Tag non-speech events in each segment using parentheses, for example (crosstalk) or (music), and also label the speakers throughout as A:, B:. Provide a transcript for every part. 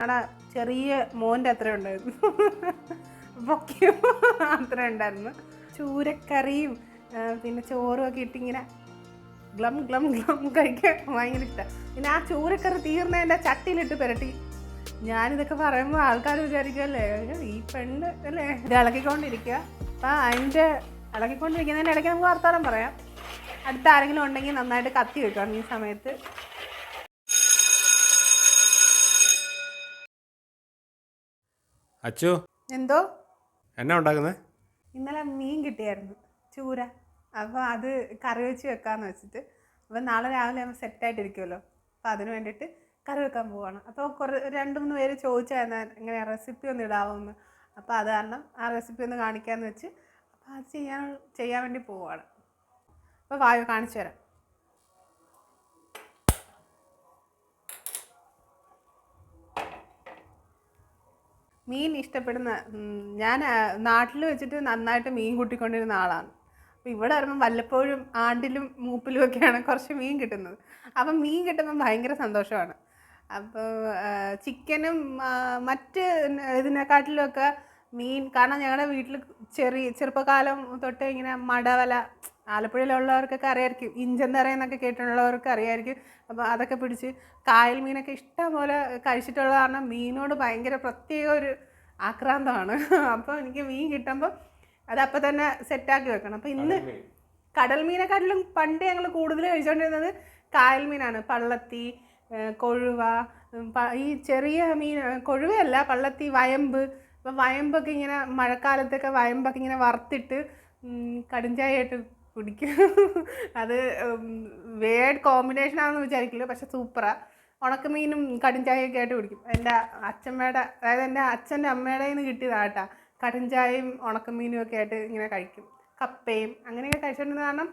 A: ഞങ്ങളുടെ ചെറിയ മോന്റെ അത്ര ഉണ്ടായിരുന്നു. പൊക്കിയും അത്ര ഉണ്ടായിരുന്നു. ചൂരക്കറിയും പിന്നെ ചോറും ഒക്കെ ഇട്ടിങ്ങനെ ഗ്ലം ഗ്ലം ഗ്ലം കഴിക്കാൻ ഭയങ്കര ഇഷ്ടമാണ് പിന്നെ ആ ചൂരക്കറി തീർന്നതിന്റെ ചട്ടിയിലിട്ട് പുരട്ടി. ഞാനിതൊക്കെ പറയുമ്പോൾ ആൾക്കാർ വിചാരിക്കുമല്ലേ ഈ പെണ്ണ് അല്ലേ? ഇത് ഇളക്കിക്കൊണ്ടിരിക്കുക അപ്പം അതിന്റെ ഇളക്കിക്കൊണ്ടിരിക്കുന്നതിന്റെ ഇടയ്ക്ക് നമുക്ക് വർത്താനം പറയാം. അടുത്ത ആരെങ്കിലും ഉണ്ടെങ്കിൽ നന്നായിട്ട് കത്തി വെക്കണം ഈ സമയത്ത്.
B: അച്ചു
A: എന്തോ?
B: എന്നാ ഉണ്ടാക്കുന്നത്
A: ഇന്നലെ മീൻ കിട്ടിയായിരുന്നു ചൂര. അപ്പോൾ അത് കറി വെച്ച് വെക്കാന്ന് വെച്ചിട്ട്. അപ്പോൾ നാളെ രാവിലെ ആകുമ്പോൾ സെറ്റായിട്ടിരിക്കുമല്ലോ അപ്പോൾ അതിന് വേണ്ടിയിട്ട് കറി വെക്കാൻ പോവാണ്. അപ്പോൾ കുറേ രണ്ട് മൂന്ന് പേര് ചോദിച്ചായിരുന്നു എങ്ങനെ റെസിപ്പി ഒന്ന് ഇടാവുമെന്ന് അപ്പോൾ അത് കാരണം ആ റെസിപ്പി ഒന്ന് കാണിക്കാമെന്ന് വെച്ച്. അപ്പോൾ അത് ചെയ്യാൻ ചെയ്യാൻ വേണ്ടി പോവാണ്. അപ്പോൾ വായു കാണിച്ചു തരാം. മീൻ ഇഷ്ടപ്പെടുന്ന ഞാൻ നാട്ടിൽ വെച്ചിട്ട് നന്നായിട്ട് മീൻ കൂട്ടിക്കൊണ്ടിരുന്ന ആളാണ്. അപ്പോൾ ഇവിടെ വരുമ്പോൾ വല്ലപ്പോഴും ആണ്ടിലും മൂപ്പിലും ഒക്കെയാണ് കുറച്ച് മീൻ കിട്ടുന്നത്. അപ്പം മീൻ കിട്ടുമ്പം ഭയങ്കര സന്തോഷമാണ്. അപ്പോൾ ചിക്കനും മറ്റ് ഇതിനെക്കാട്ടിലുമൊക്കെ മീൻ കാരണം ഞങ്ങളുടെ വീട്ടിൽ ചെറിയ ചെറുപ്പകാലം തൊട്ട് ഇങ്ങനെ മടവല ആലപ്പുഴയിലുള്ളവർക്കൊക്കെ അറിയായിരിക്കും. ഇഞ്ചൻ തറയെന്നൊക്കെ കേട്ടിട്ടുള്ളവർക്ക് അറിയായിരിക്കും. അപ്പോൾ അതൊക്കെ പിടിച്ച് കായൽ മീനൊക്കെ ഇഷ്ടം പോലെ കഴിച്ചിട്ടുള്ള കാരണം മീനോട് ഭയങ്കര പ്രത്യേക ഒരു ആക്രാന്തമാണ്. (laughs) അപ്പോൾ എനിക്ക് മീൻ കിട്ടുമ്പോൾ അതപ്പോൾ തന്നെ സെറ്റാക്കി വെക്കണം. അപ്പോൾ ഇന്ന് കടൽ മീനെക്കാട്ടിലും പണ്ട് ഞങ്ങൾ കൂടുതൽ കഴിച്ചുകൊണ്ടിരുന്നത് കായൽ മീനാണ്. പള്ളത്തി കൊഴുവ ഈ ചെറിയ മീൻ കൊഴുവയല്ല പള്ളത്തി വയമ്പ്. അപ്പം വയമ്പൊക്കെ ഇങ്ങനെ മഴക്കാലത്തൊക്കെ വയമ്പൊക്കെ ഇങ്ങനെ വറുത്തിട്ട് ഉം, കടുംചായയായിട്ട് കുടിക്കും. അത് വേഡ് കോമ്പിനേഷൻ ആണെന്ന് വിചാരിക്കില്ല പക്ഷെ സൂപ്പറാ ഉണക്കമീനും കടുംചായയൊക്കെ ആയിട്ട് കുടിക്കും. എന്റെ അച്ഛമ്മയുടെ അതായത് എന്റെ അച്ഛന്റെ അമ്മയുടെ നിന്ന് കിട്ടിയതാട്ടാ കടുംചായയും ഉണക്കമീനും ഒക്കെ ആയിട്ട് ഇങ്ങനെ കഴിക്കും. കപ്പയും അങ്ങനെയൊക്കെ കഴിച്ചുകൊണ്ടിരുന്ന കാരണം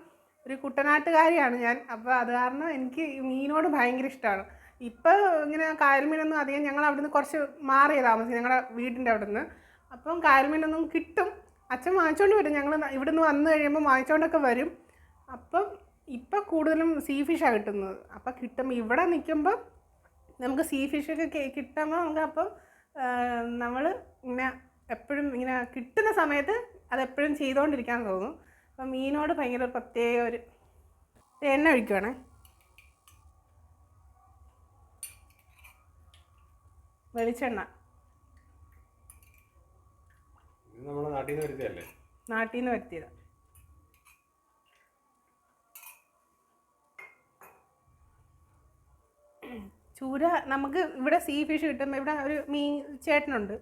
A: ഒരു കുട്ടനാട്ടുകാരിയാണ് ഞാൻ. അപ്പോൾ അത് കാരണം എനിക്ക് മീനോട് ഭയങ്കര ഇഷ്ടമാണ് ഇപ്പോൾ ഇങ്ങനെ കായൽമീനൊന്നും അധികം ഞങ്ങൾ അവിടുന്ന് കുറച്ച് മാറിയ താമസം ഞങ്ങളുടെ വീടിന്റെ അവിടുന്ന്. അപ്പം കായൽമീനൊന്നും കിട്ടും അച്ഛൻ വാങ്ങിച്ചുകൊണ്ട് വരും. ഞങ്ങൾ ഇവിടുന്ന് വന്നു കഴിയുമ്പോൾ വാങ്ങിച്ചുകൊണ്ടൊക്കെ വരും. അപ്പം ഇപ്പം കൂടുതലും സീ ഫിഷാണ് കിട്ടുന്നത്. അപ്പം കിട്ടും ഇവിടെ നിൽക്കുമ്പോൾ നമുക്ക് സീ ഫിഷൊക്കെ കിട്ടുമ്പോൾ നമുക്ക് അപ്പം നമ്മൾ ഇങ്ങനെ എപ്പോഴും ഇങ്ങനെ കിട്ടുന്ന സമയത്ത് അതെപ്പോഴും ചെയ്തുകൊണ്ടിരിക്കാൻ തോന്നും. അപ്പം മീനോട് ഭയങ്കര പ്രത്യേക ഒരു എണ്ണ ഒഴിക്കുവാണേ. വെളിച്ചെണ്ണ
B: ഇത് നമ്മുടെ നാട്ടിൽ
A: വരുത്തിയത്. ചൂര നമുക്ക് ഇവിടെ സീ ഫിഷ് കിട്ടുമ്പോൾ ഇവിടെ ഒരു മീൻ ചേട്ടനുണ്ട്.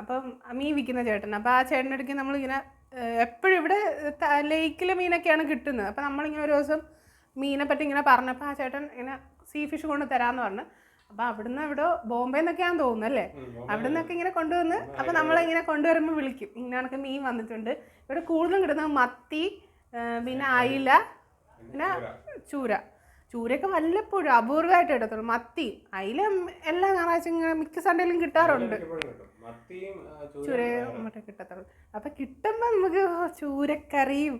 A: അപ്പം മീൻ വിൽക്കുന്ന ചേട്ടൻ അപ്പോൾ ആ ചേട്ടന്റെ അടുക്ക് നമ്മളിങ്ങനെ എപ്പോഴും ഇവിടെ ലേക്കിലെ മീനൊക്കെയാണ് കിട്ടുന്നത്. അപ്പോൾ നമ്മളിങ്ങനെ ഒരു ദിവസം മീനെ പറ്റി ഇങ്ങനെ പറഞ്ഞപ്പോൾ ആ ചേട്ടൻ ഇങ്ങനെ സീ ഫിഷ് കൊണ്ട് തരാമെന്ന് പറഞ്ഞു. അപ്പോൾ അവിടുന്ന് എവിടെ ബോംബെ എന്നൊക്കെയാണെന്ന് തോന്നുന്നു അല്ലേ? അവിടെ നിന്നൊക്കെ ഇങ്ങനെ കൊണ്ടുവന്ന് അപ്പൊ നമ്മളിങ്ങനെ കൊണ്ടുവരുമ്പോൾ വിളിക്കും. ഇങ്ങനെ കണക്ക് മീൻ വന്നിട്ടുണ്ട്. ഇവിടെ കൂടുതലും കിട്ടുന്നത് മത്തി പിന്നെ അയില പിന്നെ ചൂര. ചൂരയൊക്കെ വല്ലപ്പോഴും അപൂർവമായിട്ട് എടുത്തുള്ളൂ മത്തി അയില എല്ലാ ഞായറാഴ്ച ഇങ്ങനെ മിക്ക സൺഡേയിലും കിട്ടാറുണ്ട്.
B: ചൂരയും
A: മറ്റേ കിട്ടത്തുള്ളൂ. അപ്പം കിട്ടുമ്പോൾ നമുക്ക് ചൂരക്കറിയും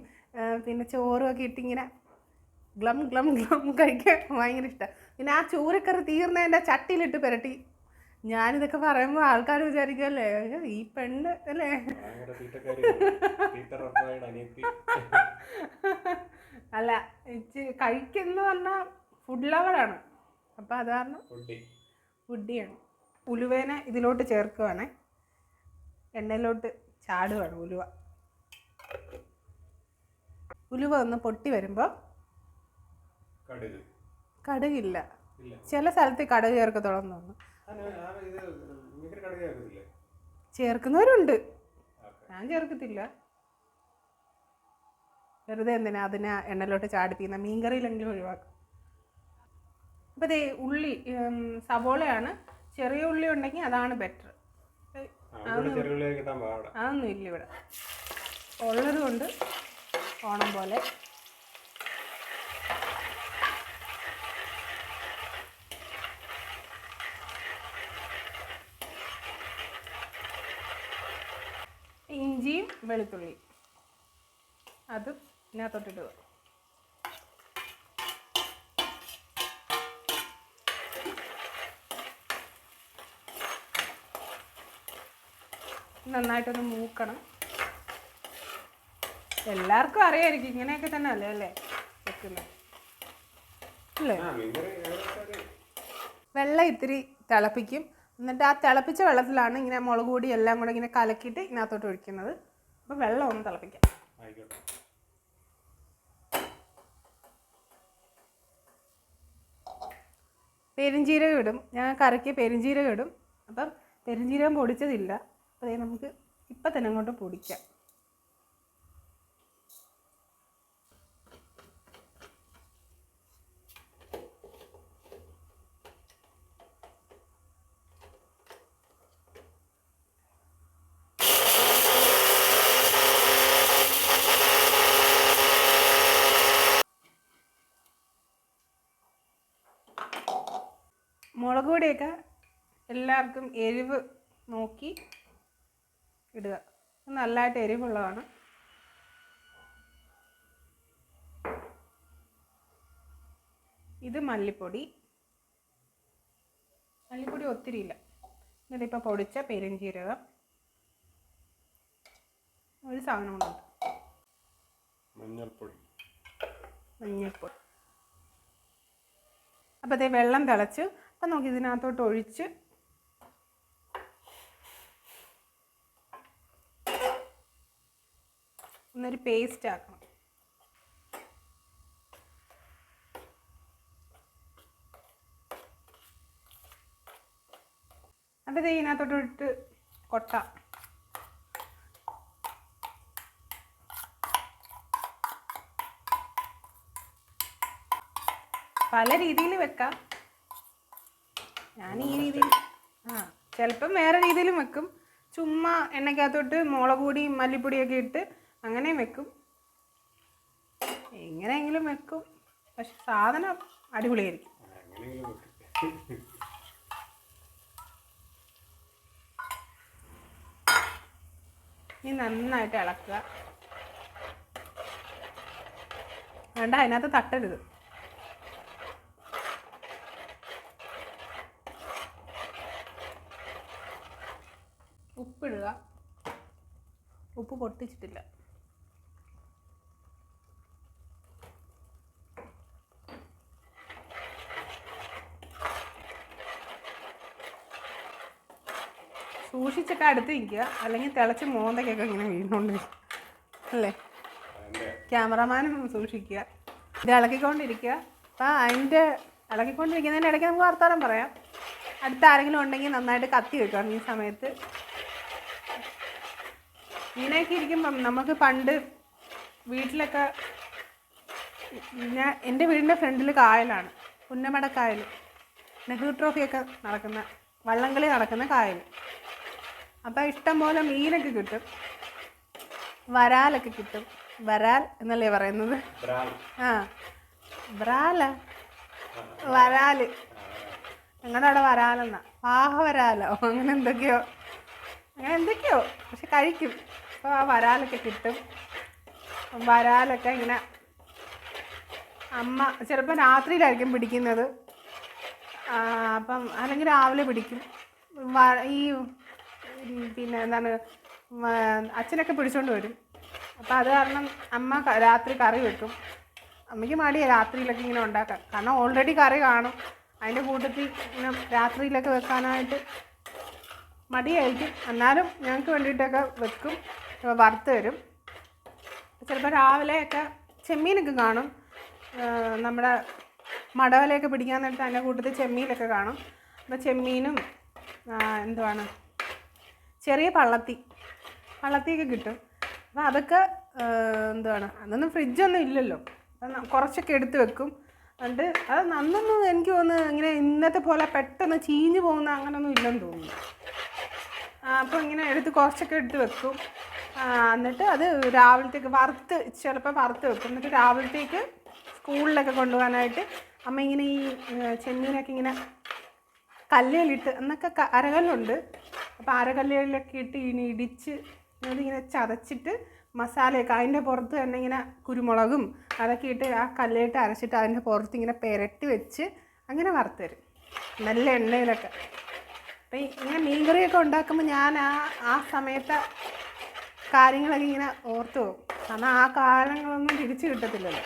A: പിന്നെ ചോറും ഒക്കെ ഇട്ടിങ്ങനെ ഗ്ലം ഗ്ലം ഗ്ലം കഴിക്കാൻ ഭയങ്കര ഇഷ്ടമാണ് പിന്നെ ആ ചൂരക്കറി തീർന്നതിന്റെ ചട്ടിയിലിട്ട് പുരട്ടി. ഞാനിതൊക്കെ പറയുമ്പോൾ ആൾക്കാർ വിചാരിക്കല്ലേ ഈ പെണ്ണ് അല്ലേ? അല്ല കഴിക്കുന്ന പറഞ്ഞാൽ ഫുഡ് ലവറാണ് അപ്പോൾ അത് കാരണം
B: ഫുഡി.
A: ഫുഡിയാണ്. ഉലുവേനെ ഇതിലോട്ട് ചേർക്കുവാണേ. എണ്ണയിലോട്ട് ചാടുവാണ് ഉലുവ. ഉലുവ ഒന്ന് പൊട്ടി വരുമ്പോൾ
B: കടുക്.
A: കടുകില്ല. ചില സ്ഥലത്ത് കടുക് ചേർക്കത്തോളം തോന്നുന്നു? ചേർക്കുന്നവരുണ്ട്. ഞാൻ ചേർക്കത്തില്ല. വെറുതെ എന്തിനാ അതിനെ എണ്ണയിലോട്ട് ചാടിപ്പിക്കുന്ന മീൻകറിയിലെങ്കിലും ഒഴിവാക്കും. അപ്പോൾ ദേ ഉള്ളി സവോളയാണ്. ചെറിയ ഉള്ളി ഉണ്ടെങ്കിൽ അതാണ് ബെറ്റർ. അതൊന്നും ഇല്ല ഇവിടെ. ഉള്ളത് കൊണ്ട് ഓണം പോലെ ഇഞ്ചിയും വെളുത്തുള്ളി അതും ഇതിനകത്തോട്ടിടുക. നന്നായിട്ടൊന്ന് മൂക്കണം. എല്ലാവർക്കും അറിയായിരിക്കും ഇങ്ങനെയൊക്കെ തന്നെ അല്ലേ? അല്ലേ? വെക്കുന്നത് അല്ലേ വെള്ളം ഇത്തിരി തിളപ്പിക്കും. എന്നിട്ട് ആ തിളപ്പിച്ച വെള്ളത്തിലാണ് ഇങ്ങനെ മുളക് പൊടി എല്ലാം കൂടെ ഇങ്ങനെ കലക്കിയിട്ട് ഇതിനകത്തോട്ട് ഒഴിക്കുന്നത്. അപ്പോൾ വെള്ളം ഒന്ന് തിളപ്പിക്കാം. പെരിഞ്ജീരകം ഇടും. ഞാൻ കറിക്ക് പെരിഞ്ജീരകം ഇടും. അപ്പം പെരിഞ്ജീരകം പൊടിച്ചതില്ല. അപ്പോൾ നമുക്ക് ഇപ്പം തന്നെ അങ്ങോട്ട് പൊടിക്കാം. മുളക് പൊടിയൊക്കെ എല്ലാവർക്കും എരിവ് നോക്കി ഇടുക. നല്ലതായിട്ട് എരിവുള്ളതാണ്. ഇത് മല്ലിപ്പൊടി. മല്ലിപ്പൊടി ഒത്തിരി ഇല്ല എന്നിട്ട് ഇപ്പോൾ പൊടിച്ച പെരുംജീരകം ഒരു സാധനം കൊണ്ടുണ്ട്
B: മഞ്ഞൾപ്പൊടി.
A: മഞ്ഞൾപ്പൊടി. അപ്പോൾ അതേ വെള്ളം തിളച്ച് അപ്പം നമുക്ക് ഇതിനകത്തോട്ട് ഒഴിച്ച് ഒന്നൊരു പേസ്റ്റ് ആക്കണം. ഇത് ഇതിനകത്തോട്ട് ഇട്ട് കൊട്ട. പല രീതിയിൽ വെക്കാം. ഞാൻ ഈ രീതിയിൽ ആ ചിലപ്പം വേറെ രീതിയിലും വെക്കും. ചുമ്മാ എണ്ണയ്ക്കകത്തോട്ട് മുളക് പൊടിയും മല്ലിപ്പൊടിയൊക്കെ ഇട്ട് അങ്ങനെയും വെക്കും. എങ്ങനെയെങ്കിലും വെക്കും. പക്ഷെ സാധനം അടിപൊളിയായിരിക്കും. ഇനി നന്നായിട്ട് ഇളക്കുക. വേണ്ട അതിനകത്ത് തട്ടരുത്. ഉപ്പിടുക. ഉപ്പ് പൊട്ടിച്ചിട്ടില്ല. സൂക്ഷിച്ചൊക്കെ അടുത്ത് നിൽക്കുക. അല്ലെങ്കിൽ തിളച്ച് മോന്തയ്ക്കൊക്കെ ഇങ്ങനെ വീണുകൊണ്ടിരിക്കും അല്ലേ? ക്യാമറമാനും സൂക്ഷിക്കുക. ഇത് ഇളക്കിക്കൊണ്ടിരിക്കുക അപ്പം അതിന്റെ ഇളക്കിക്കൊണ്ടിരിക്കുന്നതിന്റെ ഇടയ്ക്ക് നമുക്ക് വർത്താനം പറയാം. അടുത്ത ആരെങ്കിലും ഉണ്ടെങ്കിൽ നന്നായിട്ട് കത്തി വെക്കണം ഈ സമയത്ത്. ഇങ്ങനെയൊക്കെ ഇരിക്കുമ്പം നമുക്ക് പണ്ട് വീട്ടിലൊക്കെ ഞാൻ എന്റെ വീടിന്റെ ഫ്രണ്ടിൽ കായലാണ് പുന്നമട കായൽ നെഹ്റു ട്രോഫിയൊക്കെ നടക്കുന്ന വള്ളംകളി നടക്കുന്ന കായൽ അപ്പോൾ ഇഷ്ടം പോലെ മീനൊക്കെ കിട്ടും. വരാലൊക്കെ കിട്ടും. വരാൽ എന്നല്ലേ പറയുന്നത്? ആ വരാല. വരാൽ ഞങ്ങളുടെ അവിടെ വരാലെന്നാ. പാഹ വരാലോ അങ്ങനെ എന്തൊക്കെയോ. അങ്ങനെ എന്തൊക്കെയോ. പക്ഷെ കഴിക്കും. അപ്പോൾ ആ വരാലൊക്കെ കിട്ടും. വരാലൊക്കെ ഇങ്ങനെ അമ്മ ചിലപ്പോൾ രാത്രിയിലായിരിക്കും പിടിക്കുന്നത്. അപ്പം അല്ലെങ്കിൽ രാവിലെ പിടിക്കും. ഈ പിന്നെ എന്താണ് അച്ഛനൊക്കെ പിടിച്ചോണ്ട് വരും. അപ്പം അത് കാരണം അമ്മ രാത്രി കറി വെക്കും. അമ്മയ്ക്ക് മടിയാണ് രാത്രിയിലൊക്കെ ഇങ്ങനെ ഉണ്ടാക്കാൻ. കാരണം ഓൾറെഡി കറി കാണും. അതിന്റെ കൂട്ടത്തിൽ ഇങ്ങനെ രാത്രിയിലൊക്കെ വെക്കാനായിട്ട് മടിയായിരിക്കും. എന്നാലും ഞങ്ങൾക്ക് വേണ്ടിയിട്ടൊക്കെ വെക്കും. വറുത്ത് വരും. ചിലപ്പോൾ രാവിലെയൊക്കെ ചെമ്മീനൊക്കെ കാണും. നമ്മുടെ മടവലയൊക്കെ പിടിക്കാൻ നേരത്തെ അതിന്റെ കൂട്ടത്തിൽ ചെമ്മീനൊക്കെ കാണും. അപ്പോൾ ചെമ്മീനും എന്തുവാണ്? ചെറിയ പള്ളത്തി പള്ളത്തിയൊക്കെ കിട്ടും. അപ്പോൾ അതൊക്കെ എന്തുവാണ്? അതൊന്നും ഫ്രിഡ്ജൊന്നും ഇല്ലല്ലോ. കുറച്ചൊക്കെ എടുത്ത് വെക്കും. എന്നിട്ട് അത് നന്നൊന്നും എനിക്ക് തോന്നുന്നു ഇങ്ങനെ ഇന്നത്തെ പോലെ പെട്ടെന്ന് ചീഞ്ഞു പോകുന്ന അങ്ങനെയൊന്നും ഇല്ലെന്ന് തോന്നുന്നു. അപ്പോൾ ഇങ്ങനെ എടുത്ത് കുറച്ചൊക്കെ എടുത്ത് വെക്കും. എന്നിട്ട് അത് രാവിലത്തേക്ക് വറുത്ത് ചിലപ്പോൾ വറുത്ത് വെക്കും. എന്നിട്ട് രാവിലത്തേക്ക് സ്കൂളിലൊക്കെ കൊണ്ടുപോകാനായിട്ട് അമ്മ ഇങ്ങനെ ഈ ചെമ്മീനൊക്കെ ഇങ്ങനെ കല്ലിലിട്ട് എന്നൊക്കെ അരകല്ലുണ്ട്. അപ്പോൾ അരകല്ലുകളിലൊക്കെ ഇട്ട് ഇനി ഇടിച്ച് അതിങ്ങനെ ചതച്ചിട്ട് മസാലയൊക്കെ അതിന്റെ പുറത്ത് തന്നെ ഇങ്ങനെ കുരുമുളകും അതൊക്കെ ഇട്ട് ആ കല്ലിട്ട് അരച്ചിട്ട് അതിന്റെ പുറത്ത് ഇങ്ങനെ പെരട്ടി വെച്ച് അങ്ങനെ വറുത്ത് തരും. നല്ല എണ്ണയിലൊക്കെ. അപ്പം ഇങ്ങനെ മീൻകറിയൊക്കെ ഉണ്ടാക്കുമ്പോൾ ഞാൻ ആ ആ സമയത്തെ കാര്യങ്ങളൊക്കെ ഇങ്ങനെ ഓർത്തു പോകും. കാരണം ആ കാലങ്ങളൊന്നും തിരിച്ചു കിട്ടത്തില്ലല്ലോ.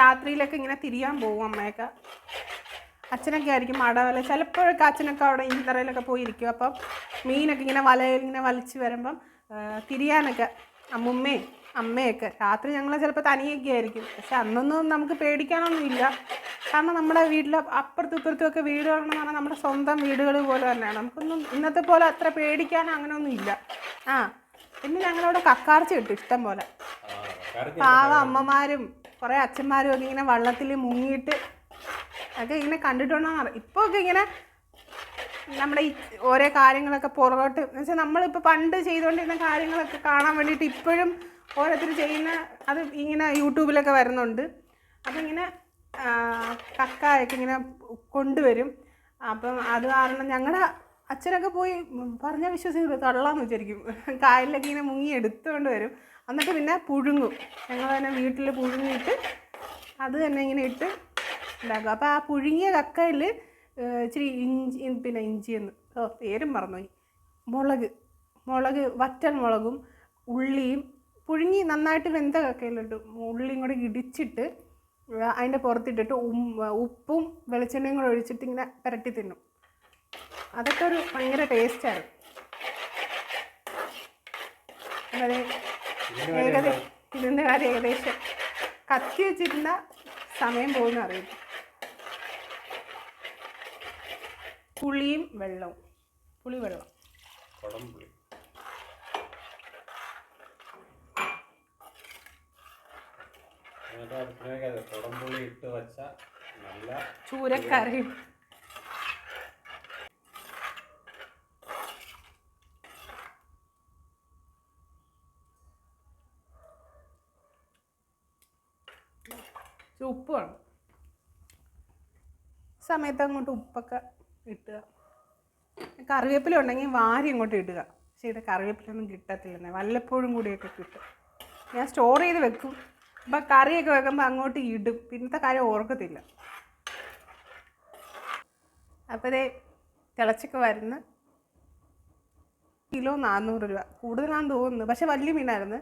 A: രാത്രിയിലൊക്കെ ഇങ്ങനെ തിരിയാൻ പോകും അമ്മയൊക്കെ. അച്ഛനൊക്കെ ആയിരിക്കും മടവല. ചിലപ്പോഴൊക്കെ അച്ഛനൊക്കെ അവിടെ ഇന്തറയിലൊക്കെ പോയിരിക്കും അപ്പം മീനൊക്കെ ഇങ്ങനെ വലയിൽ ഇങ്ങനെ വലിച്ച് വരുമ്പം തിരിയാനൊക്കെ അമ്മുമ്മയും അമ്മയൊക്കെ. രാത്രി ഞങ്ങൾ ചിലപ്പോൾ തനിയൊക്കെ ആയിരിക്കും. പക്ഷെ അന്നൊന്നും നമുക്ക് പേടിക്കാനൊന്നും ഇല്ല. കാരണം നമ്മുടെ വീട്ടിൽ അപ്പുറത്തും ഇപ്പുറത്തും ഒക്കെ വീടുകളെന്ന് പറഞ്ഞാൽ നമ്മുടെ സ്വന്തം വീടുകൾ പോലെ തന്നെയാണ്. നമുക്കൊന്നും ഇന്നത്തെ പോലെ അത്ര പേടിക്കാൻ അങ്ങനെയൊന്നും ഇല്ല. ആ പിന്നെ ഞങ്ങളവിടെ കക്കാർച്ച കിട്ടും ഇഷ്ടം പോലെ. പാവ അമ്മമാരും കുറേ അച്ഛന്മാരും ഒക്കെ ഇങ്ങനെ വള്ളത്തിൽ മുങ്ങിയിട്ട് ഒക്കെ ഇങ്ങനെ കണ്ടിട്ടുണ്ടെന്ന് ഇപ്പോൾ ഒക്കെ ഇങ്ങനെ നമ്മുടെ ഈ ഓരോ കാര്യങ്ങളൊക്കെ പുറകോട്ട് എന്ന് വെച്ചാൽ നമ്മളിപ്പോൾ പണ്ട് ചെയ്തുകൊണ്ടിരുന്ന കാര്യങ്ങളൊക്കെ കാണാൻ വേണ്ടിയിട്ട് ഇപ്പോഴും ഓരോരുത്തർ ചെയ്യുന്ന അത് ഇങ്ങനെ യൂട്യൂബിലൊക്കെ വരുന്നുണ്ട്. അപ്പം ഇങ്ങനെ കക്കായൊക്കെ ഇങ്ങനെ കൊണ്ടുവരും. അപ്പം അത് കാരണം ഞങ്ങളുടെ അച്ഛനൊക്കെ പോയി പറഞ്ഞാൽ വിശ്വസിക്കുന്നത് തള്ളാന്ന് വിചാരിക്കും. കായലിലൊക്കെ ഇങ്ങനെ മുങ്ങി എടുത്തുകൊണ്ട് വരും. എന്നിട്ട് പിന്നെ പുഴുങ്ങും. ഞങ്ങൾ തന്നെ വീട്ടിൽ പുഴുങ്ങിയിട്ട് അത് തന്നെ ഇങ്ങനെ ഇട്ട് ഉണ്ടാക്കും അപ്പോൾ ആ പുഴുങ്ങിയ കക്കയിൽ ഇച്ചിരി ഇഞ്ചി പിന്നെ ഇഞ്ചിയെന്ന് ഓ പേരും മറന്നുപോയി. മുളക് മുളക് വറ്റൽ മുളകും ഉള്ളിയും പുഴുങ്ങി നന്നായിട്ട് വെന്ത കക്കയിലിട്ട് ഉള്ളിയും കൂടെ ഇടിച്ചിട്ട് അതിന്റെ പുറത്തിട്ടിട്ട് ഉം ഉപ്പും വെളിച്ചെണ്ണയും കൂടെ ഒഴിച്ചിട്ട് ഇങ്ങനെ പുരട്ടി തിന്നും. അതൊക്കെ ഒരു ഭയങ്കര ടേസ്റ്റായിരുന്നു അതെ ഏകദേശം ഇതിന്റെ കാര്യം ഏകദേശം കത്തി വെച്ചിരുന്ന സമയം പോകുന്ന അറിയില്ല. പുളിയും വെള്ളവും. പുളി വെള്ളം
B: കുടംപുളി എന്നിട്ട് അടുപ്പിലേക്ക് അത് കുടംപുളി ഇട്ട് വെച്ച നല്ല
A: ഉപ്പ് വേണം. സമയത്ത് അങ്ങോട്ട് ഉപ്പൊക്കെ ഇട്ടുക. കറിവേപ്പില ഉണ്ടെങ്കിൽ വാരി അങ്ങോട്ട് ഇടുക. പക്ഷേ ഇവിടെ കറിവേപ്പിലൊന്നും കിട്ടത്തില്ലെന്നേ. വല്ലപ്പോഴും കൂടിയൊക്കെ കിട്ടും. ഞാൻ സ്റ്റോർ ചെയ്ത് വെക്കും. അപ്പം കറിയൊക്കെ വെക്കുമ്പോൾ അങ്ങോട്ട് ഇടും. പിന്നത്തെ കാര്യം ഓർക്കത്തില്ല. അപ്പോൾ ഇതേ തിളച്ചൊക്കെ വരുന്ന. കിലോ നാനൂറ് രൂപ. കൂടുതലാണെന്ന് തോന്നുന്നു. പക്ഷെ വലിയ മീനായിരുന്നു.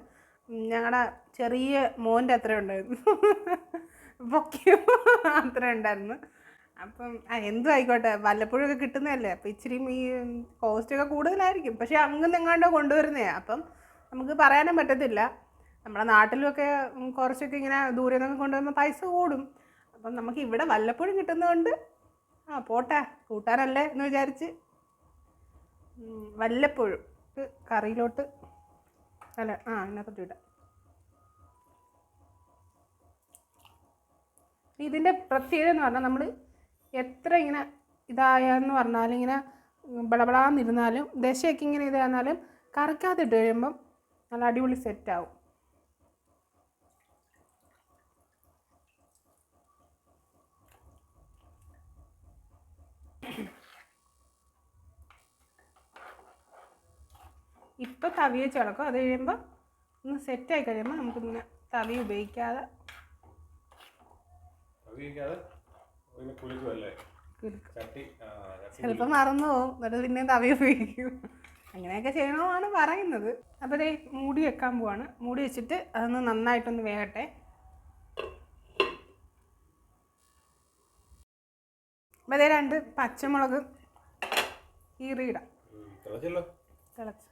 A: ഞങ്ങളുടെ ചെറിയ മോന്റെ അത്ര ഉണ്ടായിരുന്നു. പൊക്കിയോ? അത്ര ഉണ്ടായിരുന്നു. അപ്പം എന്തു ആയിക്കോട്ടെ. വല്ലപ്പോഴൊക്കെ കിട്ടുന്നതല്ലേ. അപ്പം ഇച്ചിരി ഈ കോസ്റ്റൊക്കെ കൂടുതലായിരിക്കും. പക്ഷേ അങ്ങ് എങ്ങാണ്ടോ കൊണ്ടുവരുന്നേ അപ്പം നമുക്ക് പറയാനും പറ്റത്തില്ല. നമ്മുടെ നാട്ടിലൊക്കെ കുറച്ചൊക്കെ ഇങ്ങനെ ദൂരെ നിന്നൊക്കെ കൊണ്ടുവരുമ്പോൾ പൈസ കൂടും. അപ്പം നമുക്ക് ഇവിടെ വല്ലപ്പോഴും കിട്ടുന്നതുകൊണ്ട് ആ പോട്ടെ കൂട്ടാനല്ലേ എന്ന് വിചാരിച്ച്. വല്ലപ്പോഴും. കറിയിലോട്ട്. അല്ല ആ അതിനകത്തോട്ട് വിടാം ഇതിന്റെ പ്രത്യേകത എന്ന് പറഞ്ഞാൽ നമ്മൾ എത്ര ഇങ്ങനെ ഇതായെന്ന് പറഞ്ഞാലും ഇങ്ങനെ ബളബളാന്നിരുന്നാലും ദശയൊക്കെ ഇങ്ങനെ ഇതായിരുന്നാലും കറക്കാതിട്ട് കഴിയുമ്പം നല്ല അടിപൊളി സെറ്റാവും ഇപ്പം തവി വെച്ച് ഇളക്കും. അത് കഴിയുമ്പോൾ ഒന്ന് സെറ്റായി കഴിയുമ്പോൾ
B: നമുക്ക് പിന്നെ തവി ഉപയോഗിക്കാതെ
A: ചിലപ്പോൾ മറന്നു പോകും എന്നിട്ട് പിന്നെ തവി ഉപയോഗിക്കും. അങ്ങനെയൊക്കെ ചെയ്യണമെന്നാണ് പറയുന്നത്. അപ്പോൾ ദേ മൂടി വെക്കാൻ പോവാണ്. മൂടി വെച്ചിട്ട് അതൊന്ന് നന്നായിട്ടൊന്ന് വേകട്ടെ. അപ്പോൾ അതേ രണ്ട് പച്ചമുളക് കീറിയിടാം. തിളച്ച്.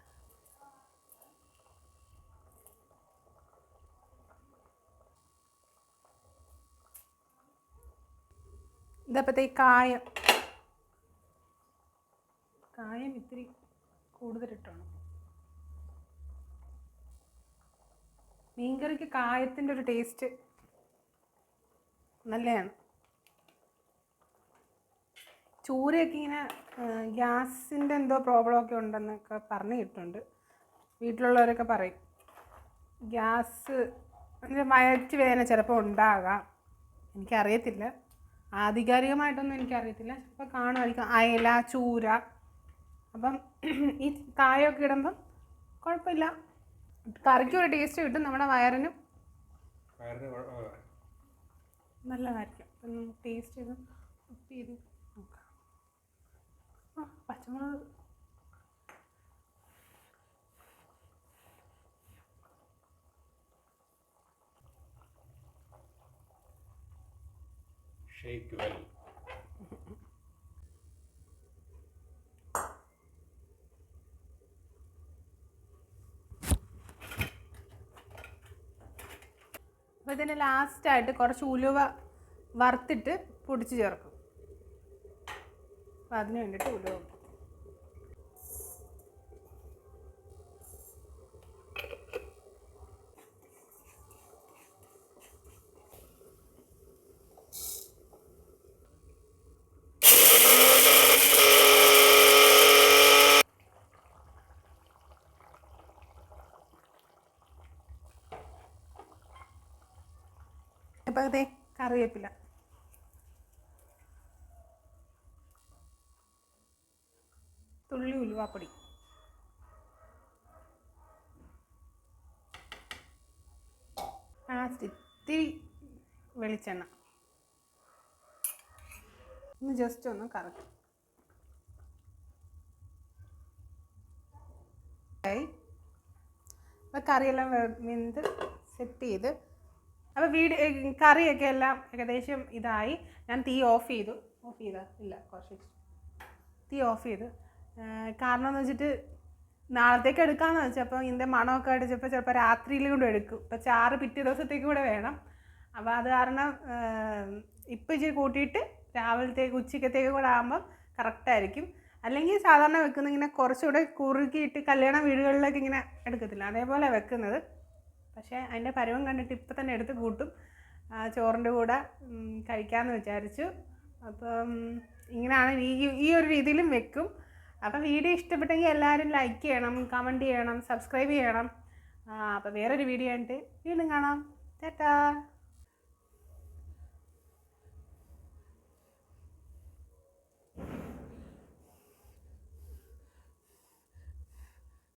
A: ഇതപ്പത്തെ കായം. കായം ഇത്തിരി കൂടുതലിട്ടാണ്. മീൻകറിക്ക് കായത്തിന്റെ ഒരു ടേസ്റ്റ് നല്ലതാണ്. ചൂരയൊക്കെ ഇങ്ങനെ ഗ്യാസിന്റെ എന്തോ പ്രോബ്ലമൊക്കെ ഉണ്ടെന്നൊക്കെ പറഞ്ഞു കിട്ടുന്നുണ്ട് വീട്ടിലുള്ളവരൊക്കെ പറയും ഗ്യാസ് വയറ്റ് വേദന ചിലപ്പോൾ ഉണ്ടാകാം. എനിക്കറിയത്തില്ല. ആധികാരികമായിട്ടൊന്നും എനിക്കറിയത്തില്ല. ചിലപ്പോൾ കാണുമായിരിക്കും. അയല ചൂര. അപ്പം ഈ കായൊക്കെ ഇടുമ്പം കുഴപ്പമില്ല. കറിക്കും ഒരു ടേസ്റ്റ് കിട്ടും. നമ്മുടെ വയറിനും നല്ലതായിരിക്കും. അപ്പം ടേസ്റ്റ് ചെയ്ത് ചെയ്ത് നോക്കാം. ആ പച്ചമുളക്
B: ഷെയ്ക്ക് വെൽ
A: അപ്പോൾ ഇതിന് ലാസ്റ്റായിട്ട് കുറച്ച് ഉലുവ വറുത്തിട്ട് പൊടിച്ച് ചേർക്കും. അപ്പോൾ അതിന് വേണ്ടിയിട്ട് ഉലുവ അപ്പോൾ അതെ കറിവേപ്പില. തുള്ളി ഉലുവാപ്പൊടി. ലാസ്റ്റ് ഇത്തിരി വെളിച്ചെണ്ണ. ഒന്ന് ജസ്റ്റ് ഒന്ന് കറക്കും. അപ്പോൾ കറിയെല്ലാം വെന്ത് സെറ്റ് ചെയ്ത് അപ്പോൾ വീട് കറിയൊക്കെ എല്ലാം ഏകദേശം ഇതായി. ഞാൻ തീ ഓഫ് ചെയ്തു. ഓഫ് ചെയ്താ? ഇല്ല കുറച്ച്. തീ ഓഫ് ചെയ്തു. കാരണം എന്ന് വെച്ചിട്ട് നാളത്തേക്ക് എടുക്കാമെന്ന് വെച്ചപ്പോൾ ഇതിന്റെ മണമൊക്കെ അടിച്ചപ്പോൾ ചിലപ്പോൾ രാത്രിയിൽ കൊണ്ട് എടുക്കും. ഇപ്പോൾ ചാറ് പിറ്റേ ദിവസത്തേക്ക് കൂടെ വേണം. അപ്പോൾ അത് കാരണം ഇപ്പം ഇച്ചിരി കൂട്ടിയിട്ട് രാവിലത്തേക്ക് ഉച്ചക്കത്തേക്ക് കൂടെ ആകുമ്പം കറക്റ്റായിരിക്കും അല്ലെങ്കിൽ സാധാരണ വെക്കുന്ന ഇങ്ങനെ കുറച്ചുകൂടെ കുറുക്കിയിട്ട് കല്യാണ വീടുകളിലൊക്കെ ഇങ്ങനെ എടുക്കത്തില്ല. അതേപോലെ വെക്കുന്നത്. പക്ഷേ അതിന്റെ പരവും കണ്ടിട്ട് ഇപ്പം തന്നെ എടുത്ത് കൂട്ടും. ചോറിന്റെ കൂടെ കഴിക്കാമെന്ന് വിചാരിച്ചു. അപ്പം ഇങ്ങനെയാണ് ഈ ഈ ഒരു രീതിയിലും വെക്കും. അപ്പം വീഡിയോ ഇഷ്ടപ്പെട്ടെങ്കിൽ എല്ലാവരും ലൈക്ക് ചെയ്യണം കമന്റ് ചെയ്യണം സബ്സ്ക്രൈബ് ചെയ്യണം. അപ്പോൾ വേറൊരു വീഡിയോ ആയിട്ട് വീണ്ടും കാണാം. ചേട്ടാ